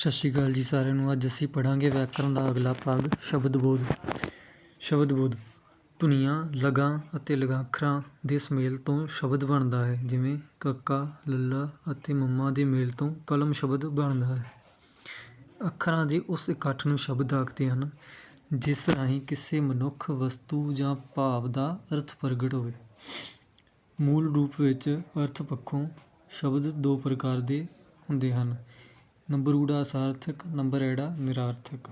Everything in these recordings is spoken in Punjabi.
ਸਤਿ ਸ਼੍ਰੀ ਅਕਾਲ ਜੀ ਸਾਰਿਆਂ ਨੂੰ। ਅੱਜ ਅਸੀਂ ਪੜਾਂਗੇ ਵਿਆਕਰਣ ਦਾ ਅਗਲਾ ਭਾਗ, ਸ਼ਬਦ ਬੋਧ। ਸ਼ਬਦ ਬੋਧ, ਧੁਨੀਆਂ, ਲਗਾਂ ਅਤੇ ਲਗਾਖਰਾਂ ਦੇ ਸਮੇਲ ਤੋਂ ਸ਼ਬਦ ਬਣਦਾ ਹੈ। ਜਿਵੇਂ ਕੱਕਾ, ਲੱਲਾ ਅਤੇ ਮੰਮਾ ਦੇ ਮੇਲ ਤੋਂ ਕਲਮ ਸ਼ਬਦ ਬਣਦਾ ਹੈ। ਅੱਖਰਾਂ ਦੇ ਉਸ ਇਕੱਠ ਨੂੰ ਸ਼ਬਦ ਆਖਦੇ ਹਨ, ਜਿਸ ਰਾਹੀਂ ਕਿਸੇ ਮਨੁੱਖ ਵਸਤੂ ਜਾਂ ਭਾਵ ਦਾ ਅਰਥ ਪ੍ਰਗਟ ਹੋਵੇ। ਮੂਲ ਰੂਪ ਵਿੱਚ ਅਰਥ ਪੱਖੋਂ ਸ਼ਬਦ ਦੋ ਪ੍ਰਕਾਰ ਦੇ ਹੁੰਦੇ ਹਨ। ਨੰਬਰ ਊੜਾ ਸਾਰਥਕ, ਨੰਬਰ ਐੜਾ ਨਿਰਾਰਥਕ।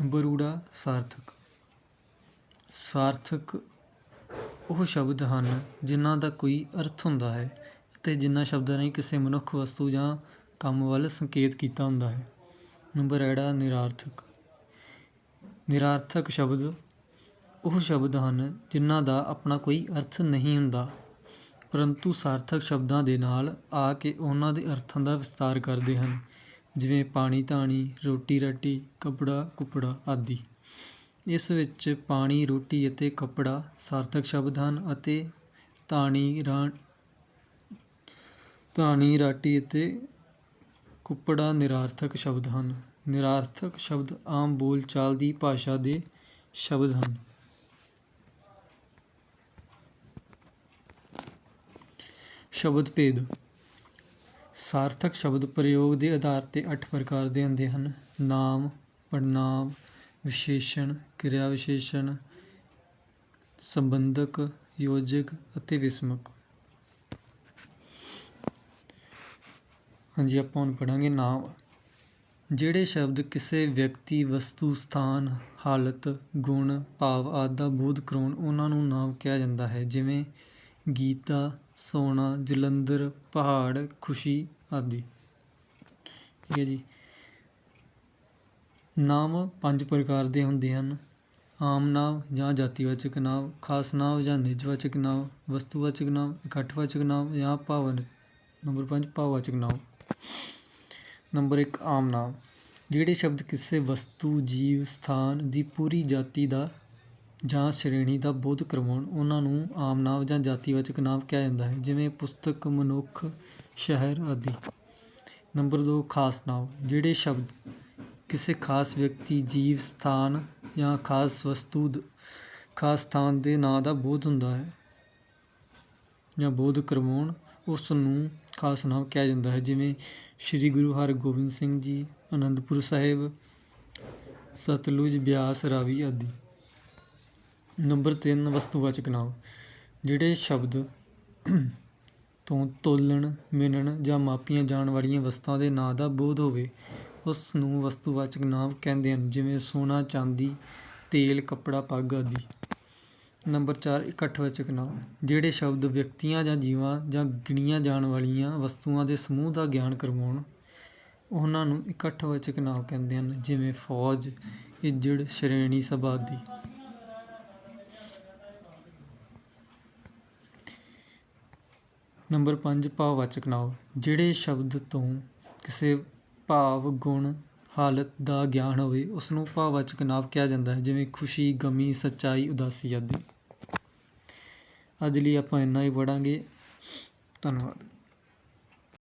ਨੰਬਰ ਊੜਾ ਸਾਰਥਕ। ਸਾਰਥਕ ਉਹ ਸ਼ਬਦ ਹਨ ਜਿਨ੍ਹਾਂ ਦਾ ਕੋਈ ਅਰਥ ਹੁੰਦਾ ਹੈ ਅਤੇ ਜਿਨ੍ਹਾਂ ਸ਼ਬਦਾਂ ਨੇ ਕਿਸੇ ਮਨੁੱਖ ਵਸਤੂ ਜਾਂ ਕੰਮ ਵੱਲ ਸੰਕੇਤ ਕੀਤਾ ਹੁੰਦਾ ਹੈ। ਨੰਬਰ ਐੜਾ ਨਿਰਾਰਥਕ। ਨਿਰਾਰਥਕ ਸ਼ਬਦ ਉਹ ਸ਼ਬਦ ਹਨ ਜਿਨ੍ਹਾਂ ਦਾ ਆਪਣਾ ਕੋਈ ਅਰਥ ਨਹੀਂ ਹੁੰਦਾ। ਪਰੰਤੂ ਸਾਰਥਕ ਸ਼ਬਦਾਂ ਦੇ ਨਾਲ ਆ ਕੇ ਉਹਨਾਂ ਦੇ ਅਰਥਾਂ ਦਾ ਵਿਸਤਾਰ ਕਰਦੇ ਹਨ, ਜਿਵੇਂ ਪਾਣੀ ਧਾਣੀ, ਰੋਟੀ ਰਾਟੀ, ਕੱਪੜਾ ਕੁਪੜਾ ਆਦਿ। ਇਸ ਵਿੱਚ ਪਾਣੀ, ਰੋਟੀ ਅਤੇ ਕੱਪੜਾ ਸਾਰਥਕ ਸ਼ਬਦ ਹਨ ਅਤੇ ਧਾਣੀ ਰਾਂ ਧਾਣੀ, ਰਾਟੀ ਅਤੇ ਕੁੱਪੜਾ ਨਿਰਾਰਥਕ ਸ਼ਬਦ ਹਨ। ਨਿਰਾਰਥਕ ਸ਼ਬਦ ਆਮ ਬੋਲਚਾਲ ਦੀ ਭਾਸ਼ਾ ਦੇ ਸ਼ਬਦ ਹਨ। ਸ਼ਬਦ ਭੇਦ। ਸਾਰਥਕ ਸ਼ਬਦ ਪ੍ਰਯੋਗ ਦੇ ਆਧਾਰ ਤੇ ਅੱਠ ਪ੍ਰਕਾਰ ਦੇ ਹੁੰਦੇ ਹਨ। ਨਾਮ ਪੜਨਾਮ ਵਿਸ਼ੇਸ਼ਣ ਕਿਰਿਆ ਵਿਸ਼ੇਸ਼ਣ ਸੰਬੰਧਕ, ਯੋਜਕ ਅਤੇ ਵਿਸਮਕ। ਹਾਂਜੀ, ਆਪਾਂ ਹੁਣ ਪੜਾਂਗੇ ਨਾਮ। ਜਿਹੜੇ ਸ਼ਬਦ ਕਿਸੇ ਵਿਅਕਤੀ, ਵਸਤੂ, ਸਥਾਨ, ਹਾਲਤ, ਗੁਣ, ਭਾਵ ਆਦਿ ਦਾ ਬੋਧ ਕਰਾਉਣ, ਉਹਨਾਂ ਨੂੰ ਨਾਮ ਕਿਹਾ ਜਾਂਦਾ ਹੈ। ਜਿਵੇਂ ਗੀਤਾ, ਸੋਨਾ, ਜਲੰਧਰ, ਪਹਾੜ, ਖੁਸ਼ੀ ਆਦਿ। ਠੀਕ ਹੈ ਜੀ। ਨਾਮ ਪੰਜ ਪ੍ਰਕਾਰ ਦੇ ਹੁੰਦੇ ਹਨ। ਆਮ ਨਾਮ ਜਾਂ ਜਾਤੀਵਾਚਕ ਨਾਮ, ਖਾਸ ਨਾਮ ਜਾਂ ਨਿਜਵਾਚਕ ਨਾਮ, ਵਸਤੂਵਾਚਕ ਨਾਮ, ਇਕੱਠਵਾਚਕ ਨਾਮ ਜਾਂ ਭਾਵਨ, ਨੰਬਰ 5 ਭਾਵਵਾਚਕ ਨਾਮ। ਨੰਬਰ 1 ਆਮ ਨਾਮ। ਜਿਹੜੇ ਸ਼ਬਦ ਕਿਸੇ ਵਸਤੂ, ਜੀਵ, ਸਥਾਨ ਦੀ ਪੂਰੀ ਜਾਤੀ ਦਾ ਜਾਂ ਸ਼੍ਰੇਣੀ ਦਾ ਬੋਧ ਕਰਵਾਉਣ, ਉਹਨਾਂ ਨੂੰ ਆਮ ਨਾਮ ਜਾਂ ਜਾਤੀਵਾਚਕ ਨਾਮ ਕਿਹਾ ਜਾਂਦਾ ਹੈ, ਜਿਵੇਂ ਪੁਸਤਕ, ਮਨੁੱਖ, ਸ਼ਹਿਰ ਆਦਿ। ਨੰਬਰ ਦੋ, ਖਾਸ ਨਾਂਵ। ਜਿਹੜੇ ਸ਼ਬਦ ਕਿਸੇ ਖਾਸ ਵਿਅਕਤੀ, ਜੀਵ, ਸਥਾਨ ਜਾਂ ਖਾਸ ਵਸਤੂ ਖਾਸ ਸਥਾਨ ਦੇ ਨਾਂ ਦਾ ਬੋਧ ਹੁੰਦਾ ਹੈ ਜਾਂ ਬੋਧ ਕਰਵਾਉਣ, ਉਸ ਨੂੰ ਖਾਸ ਨਾਮ ਕਿਹਾ ਜਾਂਦਾ ਹੈ। ਜਿਵੇਂ ਸ੍ਰੀ ਗੁਰੂ ਹਰਗੋਬਿੰਦ ਸਿੰਘ ਜੀ, ਅਨੰਦਪੁਰ ਸਾਹਿਬ, ਸਤਲੁਜ ਬਿਆਸ, ਰਾਵੀ ਆਦਿ। ਨੰਬਰ ਤਿੰਨ ਵਸਤੂਵਾਚਕ ਨਾਂਵ ਜਿਹੜੇ ਸ਼ਬਦ ਤੋਂ ਤੋਲਣ, ਮਿਣਨ ਜਾਂ ਮਾਪੀਆਂ ਜਾਣ ਵਾਲੀਆਂ ਵਸਤਾਂ ਦੇ ਨਾਂ ਦਾ ਬੋਧ ਹੋਵੇ, ਉਸ ਨੂੰ ਵਸਤੂਵਾਚਕ ਨਾਂਵ ਕਹਿੰਦੇ ਹਨ, ਜਿਵੇਂ ਸੋਨਾ, ਚਾਂਦੀ, ਤੇਲ, ਕੱਪੜਾ, ਪੱਗ ਆਦਿ। ਨੰਬਰ 4 ਇਕੱਠਵਾਚਕ ਨਾਮ ਜਿਹੜੇ ਸ਼ਬਦ ਵਿਅਕਤੀਆਂ ਜਾਂ ਜੀਵਾਂ ਜਾਂ ਗਿਣੀਆਂ ਜਾਣ ਵਾਲੀਆਂ ਵਸਤੂਆਂ ਦੇ ਸਮੂਹ ਦਾ ਗਿਆਨ ਕਰਵਾਉਣ, ਉਹਨਾਂ ਨੂੰ ਇਕੱਠਵਾਚਕ ਨਾਮ ਕਹਿੰਦੇ ਹਨ, ਜਿਵੇਂ ਫੌਜ, ਇੱਜੜ, ਸ਼੍ਰੇਣੀ ਸਭਾ ਆਦਿ। ਨੰਬਰ ਪੰਜ ਭਾਵਵਾਚਕ ਨਾਮ ਜਿਹੜੇ ਸ਼ਬਦ ਤੋਂ ਕਿਸੇ ਭਾਵ, ਗੁਣ, ਹਾਲਤ ਦਾ ਗਿਆਨ ਹੋਵੇ ਉਸ ਨੂੰ ਭਾਵਵਾਚਕ ਨਾਮ ਕਿਹਾ ਜਾਂਦਾ ਹੈ, ਜਿਵੇਂ ਖੁਸ਼ੀ, ਗਮੀ, ਸੱਚਾਈ, ਉਦਾਸੀ ਆਦਿ। ਅੱਜ ਲਈ ਆਪਾਂ ਇੰਨਾ ਹੀ ਪੜਾਂਗੇ ਧੰਨਵਾਦ।